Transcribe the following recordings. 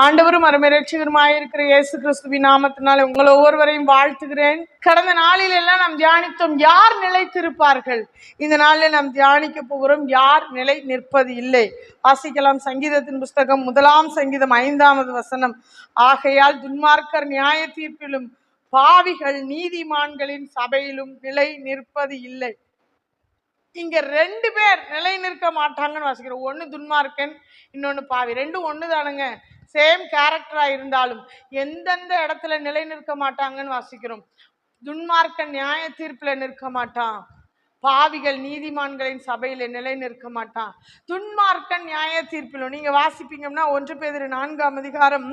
ஆண்டவரும் அருமரட்சிகருமாயிருக்கிற இயேசு கிறிஸ்துவின் நாமத்தினால உங்களை ஒவ்வொருவரையும் வாழ்த்துகிறேன். கடந்த நாளில் எல்லாம் நாம் தியானித்தோம் யார் நிலைத்திருப்பார்கள்? இந்த நாளில் நாம் தியானிக்க போகிறோம் யார் நிலை நிற்பது இல்லை. வாசிக்கலாம் சங்கீதத்தின் புஸ்தகம் முதலாம் சங்கீதம் ஐந்தாவது வசனம். ஆகையால் துன்மார்க்கர் நியாய தீர்ப்பிலும் பாவிகள் நீதிமான்களின் சபையிலும் நிலை நிற்பது இல்லை. இங்க ரெண்டு பேர் நிலை நிற்க மாட்டாங்கன்னு வாசிக்கிறோம். ஒன்று துன்மார்க்கன் இன்னொன்று பாவி. ரெண்டும் ஒன்று தானுங்க சேம் கேரக்டராக இருந்தாலும் எந்தெந்த இடத்துல நிலை நிற்க மாட்டாங்கன்னு வாசிக்கிறோம். துன்மார்க்கன் நியாய தீர்ப்பில் நிற்க மாட்டான். பாவிகள் நீதிமான்களின் சபையில் நிலை நிற்க மாட்டான். துன்மார்க்கன் நியாய தீர்ப்பிலும் நீங்கள் வாசிப்பீங்கன்னா ஒன்று பேர் நான்காம் அதிகாரம்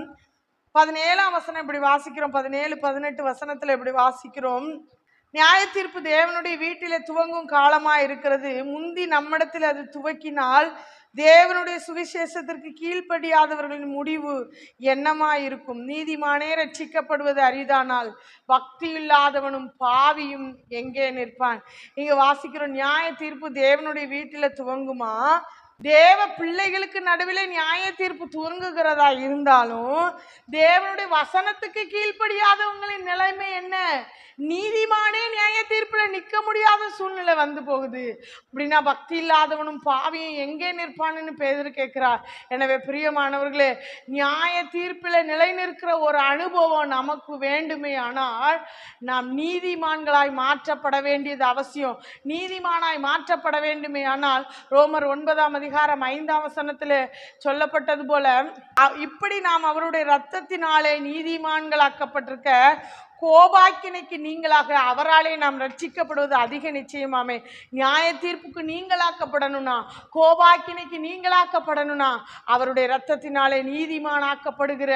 பதினேழாம் வசனம் இப்படி வாசிக்கிறோம். பதினேழு பதினெட்டு வசனத்தில் இப்படி வாசிக்கிறோம். நியாய தீர்ப்பு தேவனுடைய வீட்டில் துவங்கும் காலமாக இருக்கிறது. முந்தி நம்மிடத்தில் அது துவக்கினால் தேவனுடைய சுவிசேஷத்திற்கு கீழ்ப்படியாதவர்களின் முடிவு என்னமா இருக்கும்? நீதிமானே ரட்சிக்கப்படுவது அரிதானால் பக்தி இல்லாதவனும் பாவியும் எங்கே நிற்பான்? இங்கே வாசிக்கிறோம் நியாய தீர்ப்பு தேவனுடைய வீட்டில் துவங்குமா? தேவ பிள்ளைகளுக்கு நடுவில் நியாய தீர்ப்பு துவங்குகிறதா இருந்தாலும் தேவனுடைய வசனத்துக்கு கீழ்ப்படியாதவங்களின் நிலைமை என்ன? நீதிமானே நியாய தீர்ப்புல நிற்க முடியாத சூழ்நிலை வந்து போகுது. அப்படின்னா பக்தி இல்லாதவனும் பாவியும் எங்கே நிற்பான்னு பேதர் கேட்கிறார். எனவே பிரியமானவர்களே நியாய தீர்ப்பில் நிலை நிற்கிற ஒரு அனுபவம் நமக்கு வேண்டுமே ஆனால் நாம் நீதிமான்களாய் மாற்றப்பட வேண்டியது அவசியம். நீதிமானாய் மாற்றப்பட வேண்டுமே ஆனால் ரோமர் ஒன்பதாம் அதிகாரம் ஐந்தாம் வசனத்தில் சொல்லப்பட்டது போல இப்படி நாம் அவருடைய இரத்தத்தினாலே நீதிமான்களாக்கப்பட்டிருக்க கோபாக்கினைக்கு நீங்களாக அவராலே நாம் ரட்சிக்கப்படுவது அதிக நிச்சயமாமே. நியாய தீர்ப்புக்கு நீங்களாக்கப்படணும்னா கோபாக்கினைக்கு நீங்களாக்கப்படணும்னா அவருடைய இரத்தத்தினாலே நீதிமானாக்கப்படுகிற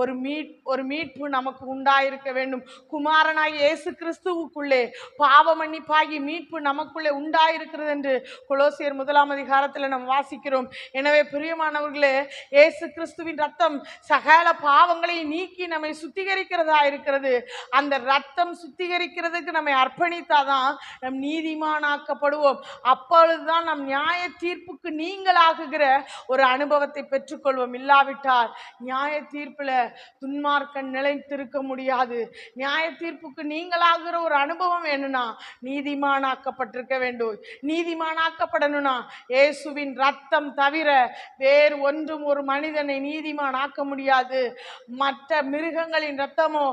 ஒரு மீட் ஒரு மீட்பு நமக்கு உண்டாயிருக்க வேண்டும். குமாரனாய் இயேசு கிறிஸ்துவுக்குள்ளே பாவ மன்னிப்பாகி மீட்பு நமக்குள்ளே உண்டாயிருக்கிறது என்று குலோசியர் முதலாம் அதிகாரத்தில் நாம் வாசிக்கிறோம். எனவே பிரியமானவர்களே இயேசு கிறிஸ்துவின் ரத்தம் சகல பாவங்களை நீக்கி நம்மை சுத்திகரிக்கிறதா இருக்கிறது அந்த ரத்தம் சுத்திகரிக்கிறதுக்கு நம்மை அர்ப்பணித்தாதான் நம் நீதிமானாக்கப்படுவோம். அப்பொழுதுதான் நம் நியாய தீர்ப்புக்கு நீங்களாகுகிற ஒரு அனுபவத்தை பெற்றுக்கொள்வோம். இல்லாவிட்டால் நியாய தீர்ப்பில் துன்மார்க்கன் நிலைத்திருக்க முடியாது. நியாய தீர்ப்புக்கு நீங்களாகிற ஒரு அனுபவம் என்னன்னா நீதிமானாக்கப்பட்டிருக்க வேண்டும். நீதிமானாக்கப்படணும்னா இயேசுவின் ரத்தம் தவிர வேறு ஒன்றும் ஒரு மனிதனை நீதிமான் ஆக்க முடியாது. மற்ற மிருகங்களின் ரத்தமோ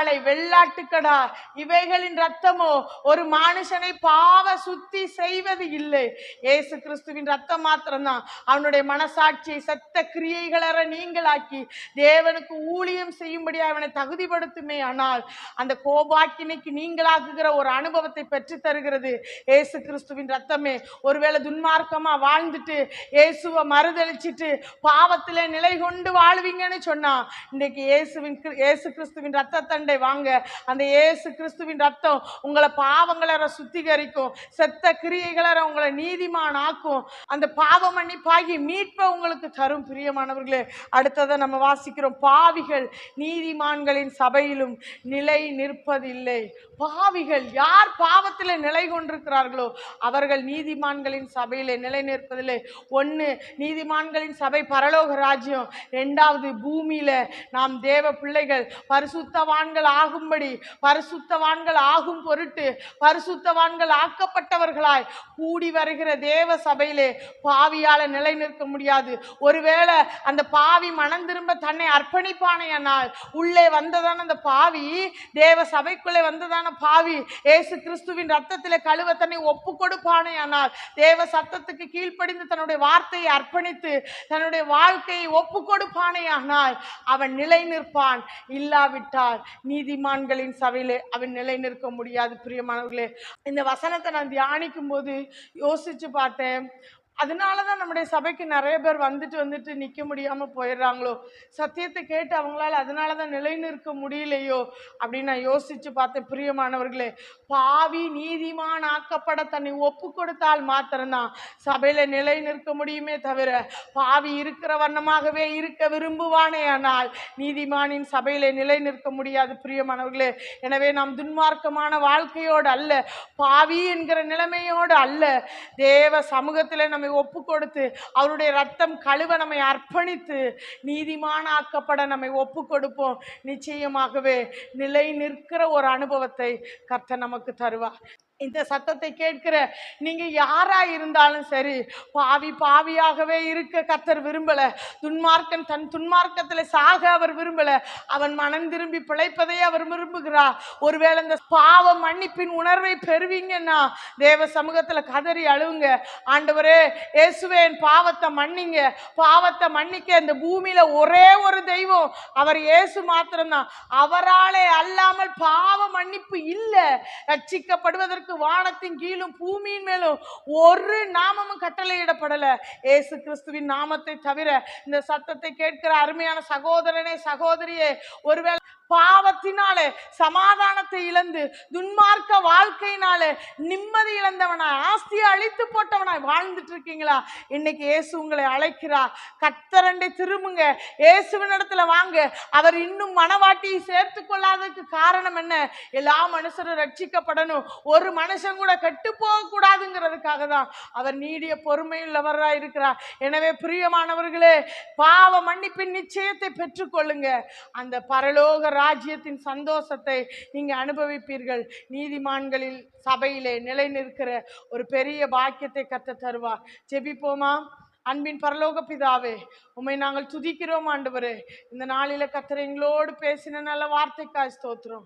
காளை வெள்ளாட்டுக்கடா. இவைகளின் ரத்தமோ ஒரு மனுஷனை பாவ சுத்தி செய்வது இல்லை. இயேசு கிறிஸ்துவின் ரத்தம் மாத்திரம்தான். அவனுடைய மனசாட்சியை சத்த கிரியைகளற நீங்களாக்கி தேவனுக்கு ஊழியம் செய்யும்படி அவனை தகுதிப்படுத்துமே ஆனால் அந்த கோபாக்கினைக்கு நீங்களாக்குகிற ஒரு அனுபவத்தை பெற்று தருகிறது ஏசு கிறிஸ்துவின் ரத்தமே ஒருவேளை துன்மார்க்கமா வாழ்ந்துட்டு இயேசுவை மறுதளிச்சிட்டு பாவத்தில் நிலை கொண்டு வாழ்வீங்கன்னு சொன்னா இன்னைக்கு இயேசுவின் இயேசு கிறிஸ்துவின் ரத்தத்தண்டை தண்டை வாங்க. அந்த இயேசு கிறிஸ்துவின் ரத்தம் உங்களை பாவங்களை சுத்திகரிக்கும். செத்த கிரியைகளை உங்களை நீதிமான் ஆக்கும் அந்த பாவ மன்னிப்பாகி மீட்பை உங்களுக்கு தரும் பிரியமானவர்களே. அடுத்ததை நம்ம வாசிக்கிறோம். பாவிகள் நீதிமான்களின் சபையிலும் நிலை நிற்பதில்லை. பாவிகள் யார் பாவத்தில் நிலை கொண்டிருக்கிறார்களோ அவர்கள் நீதிமான்களின் சபையிலே நிலை நிற்பதில்லை. ஒன்று நீதிமான்களின் சபை பரலோக ராஜ்யம். ரெண்டாவது பூமியில நாம் தேவ பிள்ளைகள் பரிசுத்தவான்கள் ஆகும்படி பரிசுத்தவான்கள் ஆகும் பொருட்டு பரிசுத்தவான்கள் ஆக்கப்பட்டவர்களாய் கூடி வருகிற தேவ சபையிலே பாவியால நிலை நிற்க முடியாது. ஒருவேளை அந்த பாவி மனம் திரும்ப தன்னை அர்ப்பணிப்பானேயானால் உள்ளே வந்ததான அந்த பாவி தேவ சபைக்குள்ளே வந்ததான பாவி இயேசு கிறிஸ்துவின் ரத்தத்தில் கழுவ தன்னை ஒப்பு கொடுப்பானையானால் தேவ சத்தத்துக்கு கீழ்ப்படிந்து தன்னுடைய வார்த்தையை அர்ப்பணித்து தன்னுடைய வாழ்க்கையை ஒப்பு கொடுப்பானையானால் அவன் நிலை நிற்பான் இல்லாவிட்டால் நீதிமான்களின் சபையிலே அவன் நிலை நிற்க முடியாது பிரியமானவர்களே. இந்த வசனத்தை நான் தியானிக்கும் போது யோசிச்சு பார்த்தேன். அதனால தான் நம்முடைய சபைக்கு நிறைய பேர் வந்துட்டு வந்துட்டு நிற்க முடியாமல் போயிடுறாங்களோ? சத்தியத்தை கேட்டு அவங்களால அதனால தான் நிலை நிற்க முடியலையோ? அப்படின்னு நான் யோசிச்சு பார்த்தேன் பிரியமானவர்களே. பாவி நீதிமான் ஆக்கப்பட தன்னை ஒப்பு கொடுத்தால் மாத்திரம்தான் சபையில நிலை நிற்க முடியுமே தவிர பாவி இருக்கிற வண்ணமாகவே இருக்க விரும்புவானே ஆனால் நீதிமானின் சபையில் நிலை நிற்க முடியாது பிரியமானவர்களே. எனவே நாம் துன்மார்க்கமான வாழ்க்கையோடு அல்ல பாவி என்கிற நிலைமையோடு அல்ல தேவ சமூகத்தில் நம்ம நம்மை ஒப்பு கொடுத்து அவருடைய ரத்தம் கழுவ நம்மை அர்ப்பணித்து நீதிமான ஆக்கப்பட நம்மை ஒப்பு கொடுப்போம் நிச்சயமாகவே நிலை நிற்கிற ஒரு அனுபவத்தை கர்த்தர் நமக்கு தருவார். இந்த சத்தத்தை கேட்கிற நீங்கள் யாராக இருந்தாலும் சரி பாவி பாவியாகவே இருக்க கத்தர் விரும்பலை. துன்மார்க்கன் தன் துன்மார்க்கத்தில் சாக அவர் விரும்பலை. அவன் மனம் திரும்பி பிழைப்பதை அவர் விரும்புகிறார். ஒருவேளை இந்த பாவ மன்னிப்பின் உணர்வை பெறுவீங்கன்னா தேவ சமூகத்தில் கதறி அழுவுங்க. ஆண்டவரே இயேசுவே என் பாவத்தை மன்னிங்க. பாவத்தை மன்னிக்க இந்த பூமியில் ஒரே ஒரு தெய்வம் அவர் இயேசு மாத்திரம்தான். அவராலே அல்லாமல் பாவ மன்னிப்பு இல்லை. ரட்சிக்கப்படுவதற்கு வானத்தின் கீழும் பூமியின் மேலும் ஒரு நாமமும் கட்டளையிடப்படல. இயேசு கிறிஸ்துவின் நாமத்தை தவிர இந்த சத்தத்தை கேட்கிற அருமையான சகோதரனே சகோதரியே ஒருவேளை பாவத்தினாலே சமாதானத்தை இழந்து துன்மார்க்க வாழ்க்கையினாலே நிம்மதி இழந்தவனாய் ஆஸ்தியை அழித்து போட்டவனாய் வாழ்ந்துட்டு இருக்கீங்களா இன்னைக்கு இயேசு உங்களை அழைக்கிறார். கத்தரண்டை திரும்புங்க. இயேசுவின் இடத்துல வாங்க. அவர் இன்னும் மனவாட்டியை சேர்த்து கொள்ளாததுக்கு காரணம் என்ன? எல்லா மனுஷரும் ரட்சிக்கப்படணும். ஒரு மனுஷன் கூட கெட்டு போகக்கூடாதுங்கிறதுக்காக தான் அவர் நீடிய பொறுமையுள்ளவராக இருக்கிறார். எனவே பிரியமானவர்களே பாவ மன்னிப்பின் நிச்சயத்தை பெற்றுக்கொள்ளுங்க. அந்த பரலோக ராஜ்யத்தின் சந்தோஷத்தை நீங்கள் அனுபவிப்பீர்கள். நீதிமான்களில் சபையிலே நிலை நிற்கிற ஒரு பெரிய பாக்கியத்தை கத்த தருவார். ஜெபிப்போமா? அன்பின் பரலோக பிதாவே உம்மை நாங்கள் துதிக்கிறோம் ஆண்டவரே. இந்த நாளில கத்தர் எங்களோடு பேசின நல்ல வார்த்தைக்காய் ஸ்தோத்திரம்.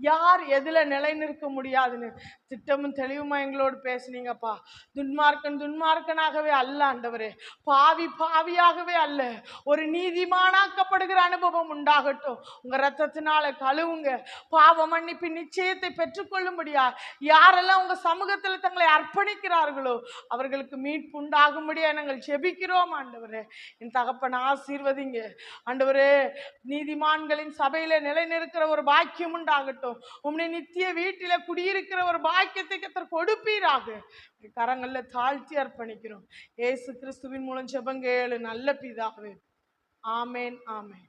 யார் எதில் நிலை நிற்க முடியாதுன்னு? திட்டமும் தெளிவுமா எங்களோடு பேசுனீங்கப்பா. துன்மார்க்கன் துன்மார்க்கனாகவே அல்ல ஆண்டவரே. பாவி பாவியாகவே அல்ல. ஒரு நீதிமானாக்கப்படுகிற அனுபவம் உண்டாகட்டும். உங்கள் ரத்தத்தினால கழுவுங்க. பாவ மன்னிப்பின் நிச்சயத்தை பெற்றுக்கொள்ளும்படியா யாரெல்லாம் உங்கள் சமூகத்தில் தங்களை அர்ப்பணிக்கிறார்களோ அவர்களுக்கு மீட்பு உண்டாகும்படியா நாங்கள் செபிக்கிறோம் ஆண்டவரே. என் தகப்பன் ஆசீர்வதிங்க. ஆண்டவரே நீதிமான்களின் சபையில் நிலை நிற்கிற ஒரு பாக்கியம் உண்டாகட்டும். உம்முடைய நித்திய வீட்டில் குடியிருக்கிற ஒரு பாக்கியத்தை கத்தர் கொடுப்பீராக. கரங்களில் தாழ்த்தி அர்ப்பணிக்கிறோம். ஏசு கிறிஸ்துவின் மூலம் ஜெபங்க ஏழு நல்ல பிதாவே. ஆமேன் ஆமேன்.